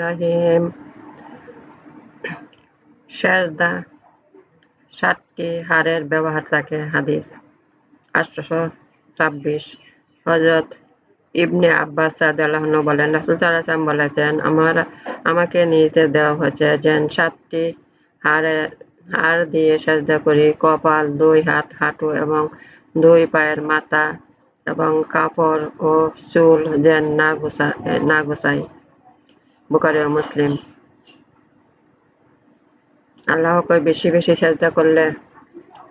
রহিম সাতটি হারের ব্যবহার থাকে হাদিস। ছাব্বিশ হজরত ইবনে আব্বাস রাদিয়াল্লাহু বলেন ওয়াসাল্লাম বলেছেন, আমার, আমাকে নির্দেশ দেওয়া হয়েছে যে সাতটি হাড়ে, হাড় দিয়ে সেজদা করি। কপাল, দুই হাত, হাঁটু এবং দুই পায়ের মাথা এবং কাপড় ও চুল যেন না গোছা না গোছাই বুখারী ও মুসলিম। আল্লাহকে বেশি বেশি সেজদা করলে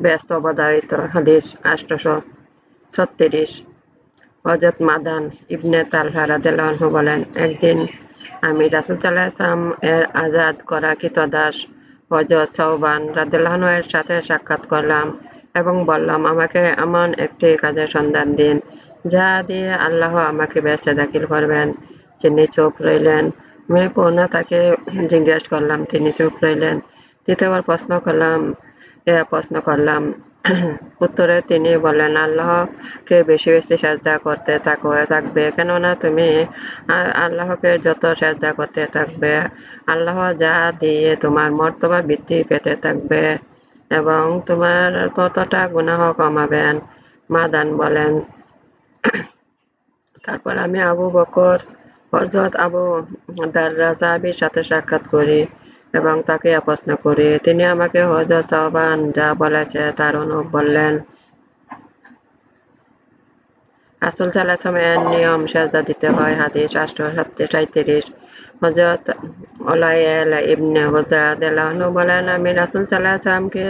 ব্যস্ত অবধারিত হাদিস আষ্টশো ছত্রিশ। হজরত মাদান ইবনে তালহা রাদিয়াল্লাহু আনহু বলেন, একদিন আমি রাসূল এর আজাদ করা কৃতদাস হজরত সাওবান রাদিয়াল্লাহু আনহু এর সাথে সাক্ষাৎ করলাম। এবং বললাম, আমাকে এমন একটি কাজের সন্ধান দিন, যা দিয়ে আল্লাহ আমাকে বেঁচে দাখিল করবেন। তিনি চুপ রইলেন। আমি পুনঃ তাকে জিজ্ঞেস করলাম, তিনি চুপ রইলেন? তৃতীয়বার প্রশ্ন করলাম প্রশ্ন করলাম। উত্তরে তিনি বললেন, আল্লাহকে বেশি বেশি সাজদা করতে থাকো থাকবে, কেননা তুমি আল্লাহকে যত সাজদা করতে থাকবে, আল্লাহ যা দিয়ে তোমার মর্তবা বৃদ্ধি পেতে থাকবে। এবং তোমার ততটা গুনাহ কমাবেন মাদান বলেন। তারপর আমি আবু বকর, হযরত আবু দাররা সাহাবীর সাথে সাক্ষাৎ করি এবং তাকে প্রশ্ন করি, তিনি আমাকে হযরত সাওবান যা বলেছে তার অনুরূপ বললেন। আসল এর নিয়ম সেজদা দিতে হয়, হাদিস আটশো সাঁইত্রিশ। হযরত ওলাইল ইবনে বলেন আমি রাসূল সাল্লাল্লাহু আলাইহি ওয়াসাল্লামকে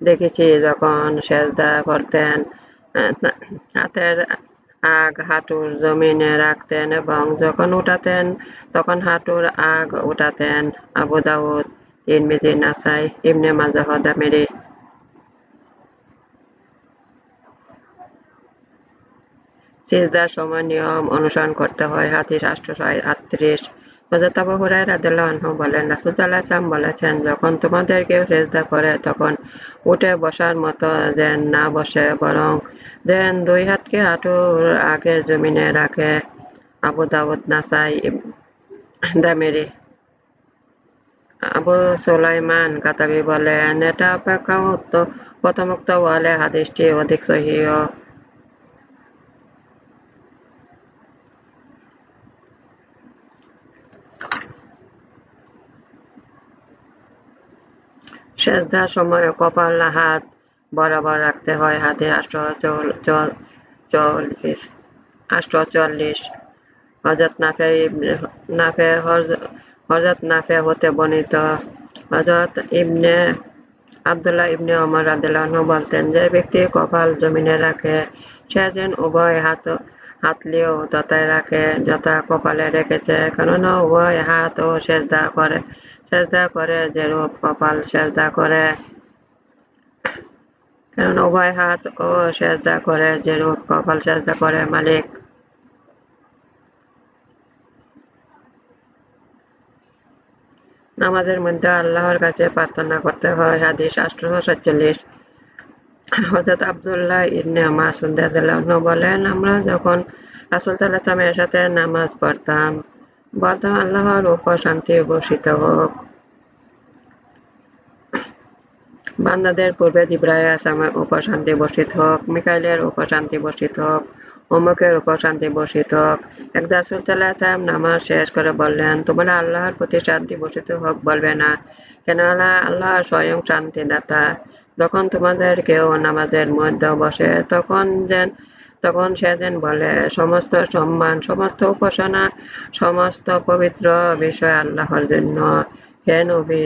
দেখেছি যখন সেজদা করতেন। হাতের আগ হাঁটুর জমিনে রাখতেন এবং যখন উঠাতেন, তখন হাঁটুর আগ উঠাতেন। আবু দাউদ, তিরমিজি, নাসাই, ইবনে মাজাহ, দামেরি। সিজদার সময় নিয়ম অনুসরণ করতে হয়। হাদিস আটশোশো আটত্রিশ হযরত আবু হুরায়রা রাদিয়াল্লাহু বলেন সাল্লাল্লাহু আলাইহি বলেছেন, যখন কেউ করে, তখন উঠে বসার মতো যেন না বসে, বরং যেন দুই হাতকে হাঁটুর আগে জমিনে রাখে। আবু দাউদ, নাসাই, দামেরি, আবু সুলাইমান কাতাবি বলেন, এটা অপেক্ষা মুক্ত প্রথমোক্ত ওয়ালে হাদিসটি অধিক সহিহ। সেজদার সময় কপাল, হাত বরাবর রাখতে হয়। হাতে আষ্ট চল্লিশ আষ্ট চল্লিশ। হজরত নাফে নাফে হজ- হজরত নাফে হতে বর্ণিত। হজরত ইবনে আব্দুল্লাহ ইবনে অমর রাদিয়াল্লাহু আনহু বলতেন, যে ব্যক্তি কপাল জমিনে রাখে, সে যেন উভয় হাত হাতলিও তথায় রাখে, যথা কপালে রেখেছে। কেননা উভয় হাত ও সেজদা করে। সেজদা করে যেরূপ কপাল সেজদা করে। কেননা উভয় হাত ও সেজদা করে যেরূপ কপাল সেজদা করে মালিক। নামাজের মধ্যে আল্লাহর কাছে প্রার্থনা করতে হয়। হাদিস আটশোশো সাতচল্লিশ। হজরত আব্দুল্লাহ ইবনে মাসুদ বলেন, আমরা যখন রাসূল আলাইহি সাথে নামাজ পড়তাম বলতাম আল্লাহর উপর শান্তি বর্ষিত হোক। বান্দাদের পূর্বে আসলামের উপর শান্তি বর্ষিত হোক, মিকাইলের উপর শান্তি বর্ষিত হোক অমুকের উপর শান্তি বর্ষিত হোক। একদা আলাইহি ওয়াসাল্লাম নামাজ শেষ করে বললেন, তোমরা আল্লাহর প্রতি শান্তি বর্ষিত হোক বলবে না। কেননা আল্লাহ স্বয়ং শান্তিদাতা। যখন তোমাদের কেউ নামাজের মধ্যে বসে, তখন যেন তখন সে যেন বলে, সমস্ত সম্মান, সমস্ত উপাসনা, সমস্ত পবিত্র বিষয় আল্লাহর জন্য। হে নবী,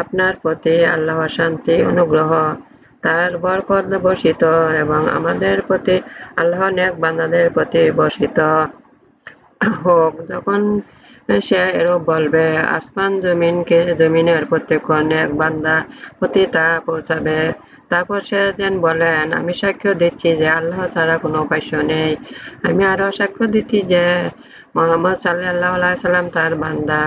আপনার প্রতি আল্লাহর শান্তি, অনুগ্রহ। তার বরকত বর্ষিত এবং আমাদের প্রতি আল্লাহ নেক বান্দাদের প্রতি বর্ষিত হোক। যখন সে এরূপ বলবে, আসমান জমিনকে, জমিনের প্রত্যেক নেক বান্দা প্রতি তা পৌঁছাবে। তারপর সে যেন বলেন আমি সাক্ষ্য দিচ্ছি যে আল্লাহ ছাড়া কোনো উপাস্য নেই। আমি আরও সাক্ষ্য দিচ্ছি যে মোহাম্মদ আলাইহি সাল্লাম তার বান্দা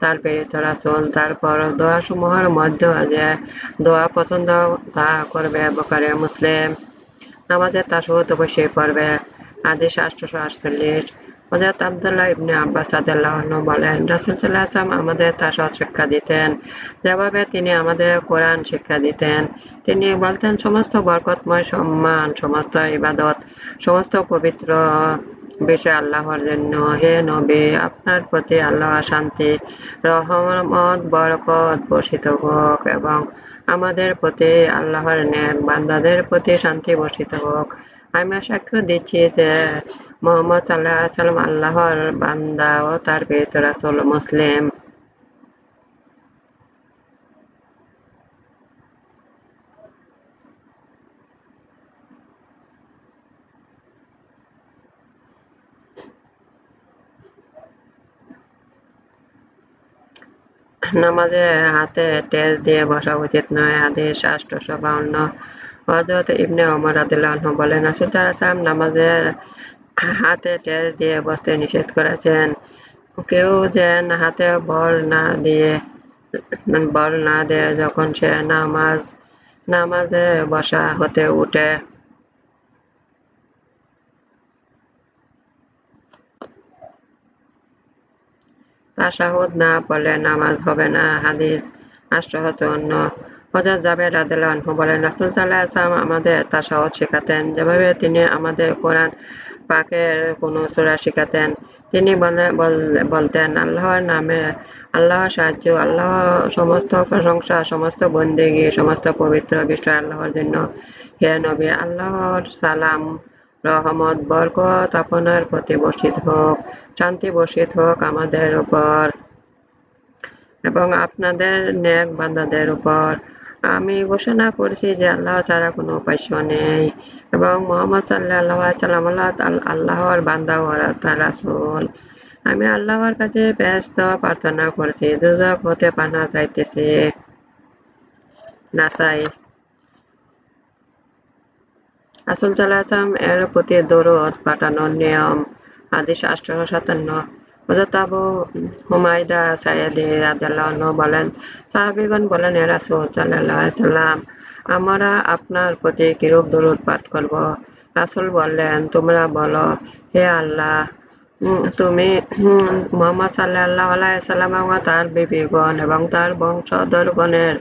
তার প্রেরিত রাসূল তারপর দোয়া সমূহের মধ্যে যে দোয়া পছন্দ তা করবে বকারে মুসলিম। নামাজের তাশহুদ অবশ্যই পড়বে। হাদিস আটশোশো আটচল্লিশ। হযরত আব্দুল্লাহ ইবনে আব্বাস আনহু বলেন, রাসূল সাল্লাল্লাহু আলাইহি ওয়াসাল্লাম আমাদের তাশাহুদ শিক্ষা দিতেন, যেভাবে তিনি আমাদের কোরআন শিক্ষা দিতেন। তিনি বলতেন, সমস্ত বরকতময় সম্মান, সমস্ত ইবাদত, সমস্ত পবিত্র বিষয় আল্লাহর জন্য। হে নবী, আপনার প্রতি আল্লাহ শান্তি, রহমত, বরকত বর্ষিত হোক এবং আমাদের প্রতি আল্লাহর নেক বান্দাদের প্রতি শান্তি বর্ষিত হোক। আমি সাক্ষ্য দিচ্ছি যে মোহাম্মদ সাল্লাল্লাহু আলাইহি ওয়াসাল্লাম আল্লাহর বান্দা ও তার প্রেরিত রাসূল। মুসলিম নামাজে হাতে তেল দিয়ে বসা উচিত নয় হাদিস আটশোশো বাউন্ন হজরত ইবনে ওমর রাদিয়াল্লাহু বলেন, রাসূল সাল্লাল্লাহু নামাজের হাতে তেল দিয়ে বসতে নিষেধ করেছেন। কেউ যেন হাতে বল না দিয়ে, বল না দেয়, যখন সে নামাজ, নামাজে বসা হতে উঠে তাশাহুদ না পড়লে নামাজ হবে না, হাদিস আটশো চুয়ান্ন হজরত জাবের রাদিয়াল্লাহু বলেন, রাসূল সাল্লাল্লাহু আলাইহি ওয়াসাল্লাম আমাদের তাশাহুদ শেখাতেন। যেভাবে তিনি আমাদের কোরআন পাকের কোনো সূরা শেখাতেন, তিনি বলতেন, আল্লাহর নামে আল্লাহর সাহায্য, আল্লাহ সমস্ত প্রশংসা, সমস্ত বন্দেগী, সমস্ত পবিত্র বিষয় আল্লাহর জন্য। হে নবী, আল্লাহর সালাম রহমত, বরকত আপনার প্রতি বর্ষিত হোক, শান্তি বর্ষিত হোক আমাদের উপর এবং আপনাদের নেক বান্দাদের উপর। আমি ঘোষণা করছি যে আল্লাহ ছাড়া কোনো উপাস্য নেই এবং মোহাম্মদ সাল্লাহ সাল্লাম আল্লাহর বান্দা তার রাসূল। আমি আল্লাহর কাছে ব্যস্ত প্রার্থনা করছি দুজক হতে পানা চাইতেছি। নাসাই। রাসূল সাল্লাল্লাহু এর প্রতি দরুদ পাঠানোর নিয়ম, হাদিস আটশো সাতান্ন। হযরত আবু হুমায়দা সাইয়্যিদি রাদিয়াল্লাহু বলেন, সাহাবীগণ বলেন হে রাসূল আমরা আপনার প্রতি কিরূপ দরুদ পাঠ করব? রাসূল বললেন, তোমরা বলো, হে আল্লাহ তুমি মোহাম্মদ সাল্লাল্লাহু আলাইহি সাল্লাম এবং তার বিবিগণ এবং তার বংশধরগণের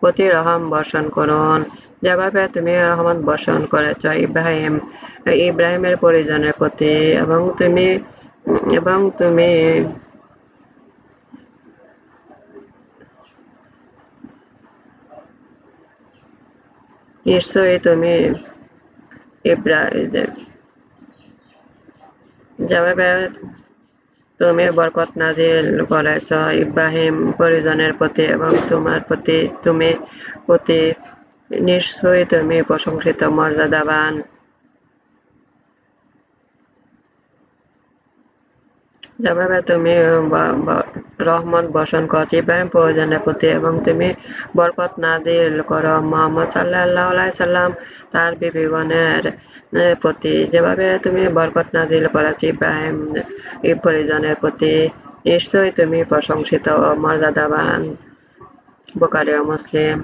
প্রতি রহম বর্ষণ করুন। যেভাবে তুমি রহমত বর্ষণ করেছ, ইব্রাহিম, ইব্রাহিমের পরিজনের প্রতি এবং তুমি এবং তুমি নিশ্চয়ই তুমি যেভাবে তুমি বরকত নাজিল করেছ, ইব্রাহিম পরিজনের প্রতি এবং তোমার প্রতি, তুমি প্রতি নিশ্চয়ই তুমি প্রশংসিত মর্যাদাবান। যেভাবে তুমি রহমত বর্ষণ করছ ইব্রাহিম প্রয়োজনের প্রতি এবং তুমি বরকত নাদিল করো। মোহাম্মদ সাল্লাহ সাল্লাম তার বিবিগণের প্রতি যেভাবে তুমি বরকত নাজিল করেছ ইব্রাহিম পরিজনের প্রতি, নিশ্চয়ই তুমি প্রশংসিত মর্যাদাবান। বোকারি মুসলিম।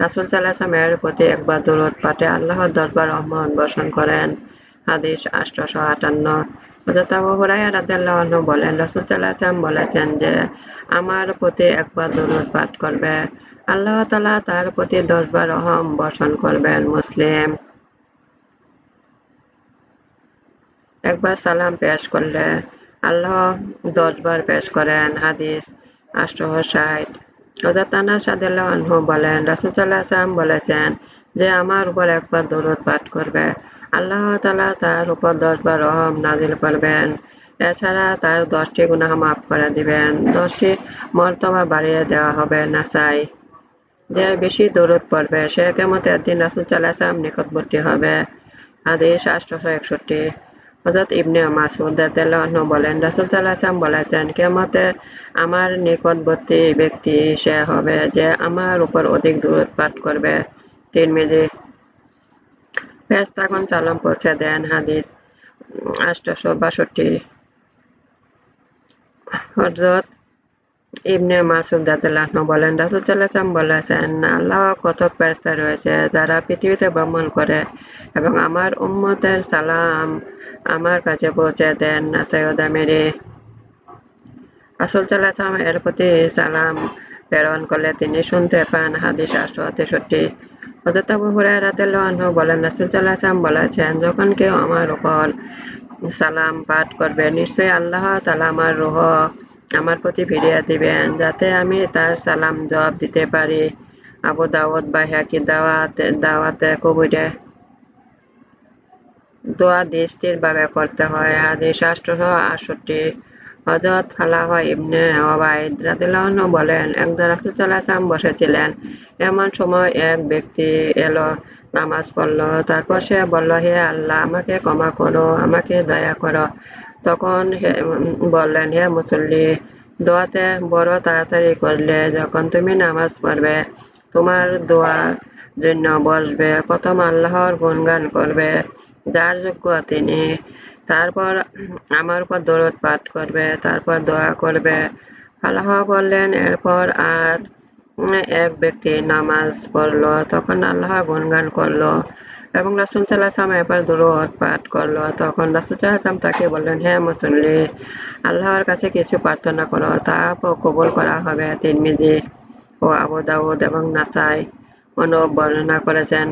রাসুল সাল্লাহাম প্রতি একবার দূরত পাঠে আল্লাহর দরবার রহমত বর্ষণ করেন। হাদিস আষ্টশো আটান্ন। আবু রাদিয়াল্লাহু বলেন বলেছেন যে, আমার প্রতি একবার দরুদ পাঠ করবে। আল্লাহ তাআলা তার প্রতি দশবার রহম বর্ষণ করবেন মুসলিম। একবার সালাম পেশ করলে আল্লাহ দশবার পেশ করেন। হাদিস আষ্টশো ষাট। হযরত আনাস আনহু বলেন, রাসূল সাল্লাল্লাহু আলাইহি বলেছেন যে, আমার উপর একবার দরুদ পাঠ করবে। আল্লাহ তালা তার উপর দশবার রহম নাজিল করবেন। এছাড়া তার দশটি গুনাহ মাফ করে দিবেন। দশটি মর্তবা বাড়িয়ে দেওয়া হবে না চাই যে বেশি দৌড়ত পড়বে, সে কেমত একদিন রাসুল চালাসাম নিকটবর্তী হবে। আদেশ আষ্টশো একষট্টি। হজরত ইবনে মাসুদ বলেন রাসুল সাল্লাহাম বলেছেন কেমতে আমার নিকটবর্তী ব্যক্তি সে হবে যে আমার উপর অধিক দূর পাঠ করবে তিন মিনিট ফেরেশতাগণ সালাম পৌঁছে দেন হাদিস আটশো বাষট্টি হজরত ইবনে মাসুদ দাদুল্লাহ বলেন রাসুল সাল্লাম বলেছেন আল্লাহ কতক ফেরেশতা রয়েছে যারা পৃথিবীতে ভ্রমণ করে এবং আমার উম্মতের সালাম আমার কাছে পৌঁছে দেন সৈয়দা মেরে। রাসুল সাল্লাম এর প্রতি সালাম প্রেরণ করলে তিনি শুনতে পান হাদিস আটশো তেষট্টি। বলেন বলেছেন, যখন কেউ আমার উপর সালাম পাঠ করবে, নিশ্চয়ই আল্লাহ তালা আমার রুহ আমার প্রতি ফিরিয়ে দিবেন, যাতে আমি তার সালাম জবাব দিতে পারি। আবু দাওয়াত বা হ্যাকি দাওয়াতে দাওয়াতে কবিরে দোয়া ভাবে করতে হয়। হাদিস আটশোশো আটষট্টি হজরত ফালাহ ইবনে ওবায়দ রাদিল্লাহু বলেন একজন রাসূল বসেছিলেন। এমন সময় এক ব্যক্তি এলো, নামাজ পড়ল। তারপর সে বলল, হে আল্লাহ, আমাকে ক্ষমা করো, আমাকে দয়া করো। তখন বললেন, হে মুসল্লি, দোয়াতে বড় তাড়াতাড়ি করলে যখন তুমি নামাজ পড়বে, তোমার দোয়ার জন্য বসবে। প্রথম আল্লাহর গুণগান করবে। যার যোগ্য তিনি তারপর আমার উপর দরদ পাঠ করবে, তারপর দোয়া করবে। আল্লাহ বললেন, এরপর আর এক ব্যক্তি নামাজ পড়ল। তখন আল্লাহ গুনগান করল এবং রাসুল সাল্লাহাম এবার দূরত পাঠ করল। তখন রাসুল সাল্লাহাম তাকে বললেন হ্যাঁ মুসল্লি, আল্লাহর কাছে কিছু প্রার্থনা করো, তা কবুল করা হবে। তিরমিজি ও আবু দাউদ এবং নাসাই অনু বর্ণনা করেছেন।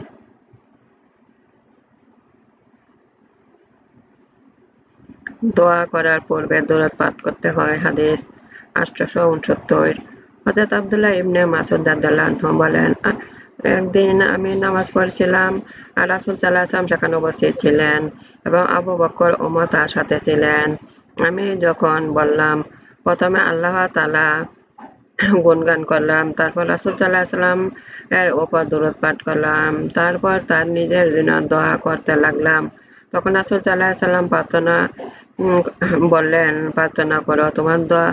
দোয়া করার পূর্বে দৌলত পাঠ করতে হয়। হাদিস আটশোশো উনসত্তর। হজরত আবদুল্লাহ ইবনে মাসুদ দাদাল্লাহ বলেন একদিন আমি নামাজ পড়ছিলাম আর রাসুল সাল্লাহাম সেখানে উপস্থিত ছিলেন এবং আবু বকর ওমর তার সাথে ছিলেন। আমি যখন বললাম, প্রথমে আল্লাহ তালা গুনগান করলাম, তারপর রাসুল সাল্লাহ সাল্লাম এর ওপর দূরত পাঠ করলাম, তারপর তার নিজের জন্য দোয়া করতে লাগলাম। তখন রাসুল সাল্লাহ সাল্লাম প্রার্থনা বললেন, প্রার্থনা করো, তোমার দোয়া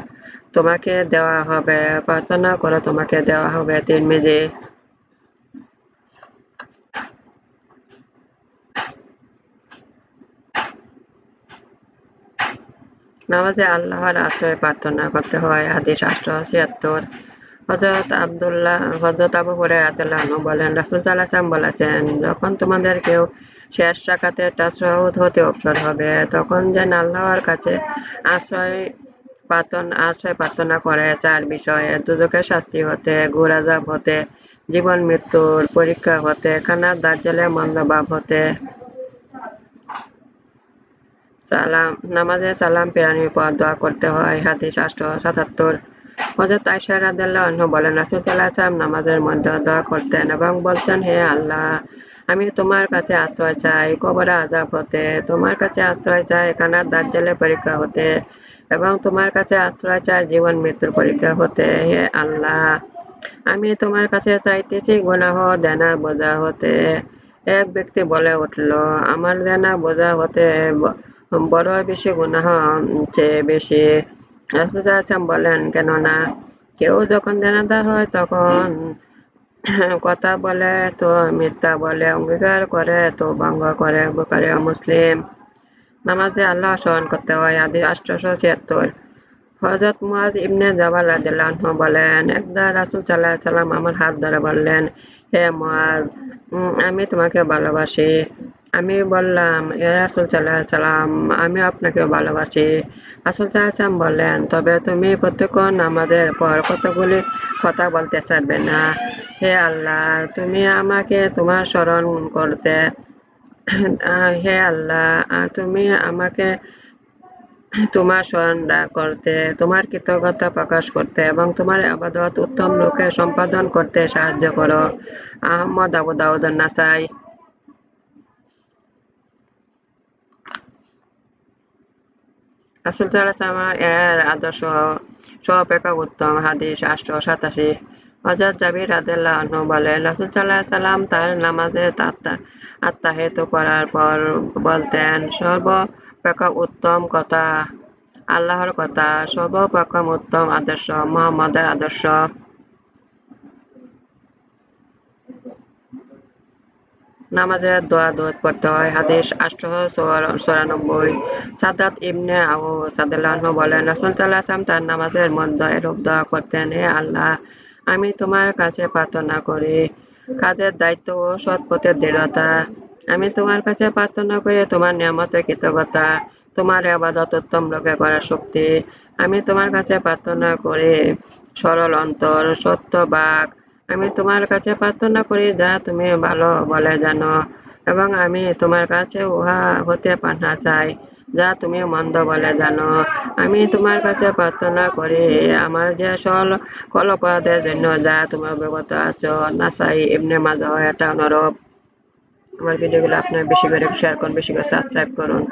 তোমাকে দেওয়া হবে। প্রার্থনা করো, তোমাকে দেওয়া হবে তিন মেজে নামাজে আল্লাহর আশ্রয় প্রার্থনা করতে হয়। হাদিস আটশো ছিয়াত্তর। হজরত আবদুল্লাহ হজরত আবু হরে আতুল্লাহ বলেন, রাসুল সাল্লাহাম বলেছেন, যখন তোমাদের কেউ শেষ রাখাতে তাসরাউদ হতে অবসর হবে। তখন যেন আল্লাহর কাছে আশ্রয় প্রার্থনা আশ্রয় প্রার্থনা করে চার বিষয়ে। দুজকের শাস্তি হতে ঘোরাজাব হতে, জীবন মৃত্যুর পরীক্ষা হতে খানার দার্জালে মন্দভাব হতে। সালাম নামাজে সালাম পেরানির পর দোয়া করতে হয়। হাদিস আটশো সাতাত্তর। হজরত আয়সা রাদিয়াল্লাহু বলেন, রাসূল সাল্লাল্লাহু নামাজের মধ্যে দোয়া করতেন এবং বলতেন, হে আল্লাহ আমি তোমার কাছে আশ্রয় চাই, কবর আজাব হতে। তোমার কাছে আশ্রয় চাই, কানার দার্জালে পরীক্ষা হতে। এবং তোমার কাছে আশ্রয় চাই, জীবন মৃত্যুর পরীক্ষা হতে। হে আল্লাহ, আমি তোমার কাছে চাইতেছি গুনাহ, দেনা, বোঝা হতে। এক ব্যক্তি বলে উঠল, আমার দেনা, বোঝা হতে বড় বেশি গুনাহ, চেয়ে বেশি। বলেন, কেননা, কেউ যখন দেনাদার হয় তখন কথা বলে, তো মিথ্যা বলে, অঙ্গীকার করে, তো ভঙ্গ করে বুকারি মুসলিম নামাজে আল্লাহ স্মরণ করতে হয়, আদি আষ্টশো ছিয়াত্তর। হজরত মুয়াজ ইবনে জাবাল রাদিল্লাহু বলেন, একদা রাসুল সাল্লাহ সাল্লাম আমার হাত ধরে বললেন, হে মুয়াজ আমি তোমাকে ভালোবাসি। আমি বললাম, এ সাল্লাহ সাল্লাম, আমি আপনাকে ভালোবাসি। রাসুল সাল্লাম বললেন, তবে তুমি প্রত্যেক আমাদের পর কতগুলি কথা বলতে চাইবে না? হে আল্লাহ, তুমি আমাকে তোমার স্মরণ করতে হে আল্লাহ তুমি আমাকে তোমার স্মরণ করতে, তোমার কৃতজ্ঞতা প্রকাশ করতে এবং তোমার আবাদত উত্তম লোকে সম্পাদন করতে সাহায্য করো। আহমদ আবু দাউদ নাসাই রাসুল আদর্শ সপেক্ষা উত্তম হাদিস আষ্ট সাতাশি। হজরত জাবির আদেল্লা আনহু বলেন রাসুল সাল্লাহ সাল্লাম তার নামাজে আত্মাহিত করার পর বলতেন সর্বপ্রকার উত্তম কথা আল্লাহর কথা সর্বপ্রকার উত্তম আদর্শ, মোহাম্মদের আদর্শ। নামাজের দোয়া দোয়াত পড়তে হয়। হাদিস আটশো চৌরানব্বই। সাদাত ইবনে আবু সাদাল্লাহ বলেন, রসুল সাল্লাহাম তার নামাজের মধ্যে এরূপ দোয়া করতেন, হে আল্লাহ, আমি তোমার কাছে প্রার্থনা করি। কাজের দায়িত্ব ও সৎ পথের দৃঢ়তা। আমি তোমার কাছে প্রার্থনা করি, তোমার নিয়ামতের কৃতজ্ঞতা। তোমার আবাদত উত্তম লোকে করার শক্তি। আমি তোমার কাছে প্রার্থনা করি। সরল অন্তর, সত্য বাক আমি তোমার কাছে প্রার্থনা করি, যা তুমি ভালো বলে জানো। এবং আমি তোমার কাছে উহা হতে পাঠা চাই, যা তুমি মন্দ বলে জানো। আমি তোমার কাছে প্রার্থনা করি, আমার যে সল কল অপরাধের জন্য যা তোমার অবগত আছো, নাসাই এমনি মাঝে হয়, এটা অনুরূপ। আমার ভিডিওগুলো আপনার বেশি করে শেয়ার করুন, বেশি করে সাবস্ক্রাইব করুন।